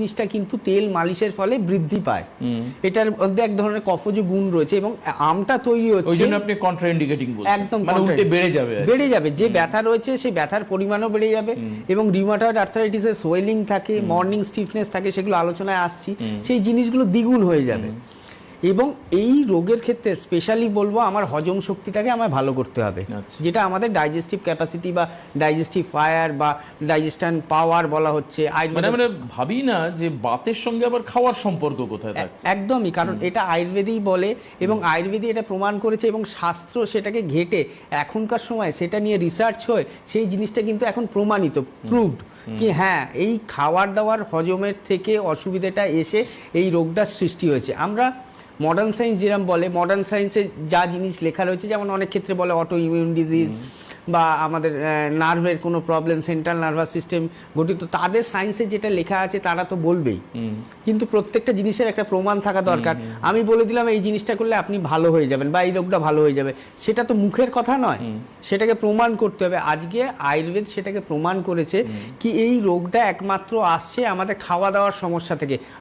জিনিসটা কিন্তু তেল মালিশের ফলে বৃদ্ধি পায়। এটার মধ্যে এক ধরনের কফজ গুণ রয়েছে এবং আমটা তৈরি ওই হচ্ছে। জন্য আপনি কন্ট্রাইন্ডিকেটিং বলছেন। একদম মানে উল্টে বেড়ে যাবে বেড়ে যাবে। যে ব্যথা রয়েছে সেই ব্যথার পরিমাণও বেড়ে যাবে এবং রিউমাটয়েড আর্থারাইটিসের সোয়েলিং থাকে মর্নিং স্টিফনেস থাকে সেগুলো আলোচনায় আসছি। সেই জিনিসগুলো দ্বিগুণ হয়ে যাবে। এবং এই রোগের ক্ষেত্রে স্পেশালি বলব আমার হজম শক্তিটাকে আমার ভালো করতে হবে। আচ্ছা। যেটা আমাদের ডাইজেস্টিভ ক্যাপাসিটি বা ডাইজেস্টিভ ফায়ার বা ডাইজেশন পাওয়ার বলা হচ্ছে মানে ভাবি না যে বাতের সঙ্গে আবার খাওয়ার সম্পর্ক কোথায় একদমই কারণ এটা আয়ুর্বেদেই বলে এবং আয়ুর্বেদই এটা প্রমাণ করেছে এবং শাস্ত্র সেটাকে ঘেটে এখনকার সময় সেটা নিয়ে রিসার্চ হয় সেই জিনিসটা কিন্তু এখন প্রমাণিত প্রুভড কি হ্যাঁ এই খাওয়ার দাওয়ার হজমের থেকে অসুবিধাটা এসে এই রোগটার সৃষ্টি হয়েছে। আমরা মডার্ন সায়েন্স যেরকম বলে মডার্ন সায়েন্সে যা জিনিস লেখা রয়েছে যেমন অনেক ক্ষেত্রে বলে অটো ইমিউন ডিজিজ বা আমাদের নার্ভের কোনো প্রবলেম সেন্ট্রাল নার্ভাস সিস্টেম গঠিত তাদের সায়েন্সে যেটা লেখা আছে তারা তো বলবেই। কিন্তু প্রত্যেকটা জিনিসের একটা প্রমাণ থাকা দরকার। আমি বলে দিলাম এই জিনিসটা করলে আপনি ভালো হয়ে যাবেন বা এই রোগটা ভালো হয়ে যাবে। সেটা তো মুখের কথা নয়। সেটাকে প্রমাণ করতে হবে। আজকে আয়ুর্বেদ সেটাকে প্রমাণ করেছে কি এই রোগটা একমাত্র আসছে আমাদের খাওয়া দাওয়ার সমস্যা থেকে।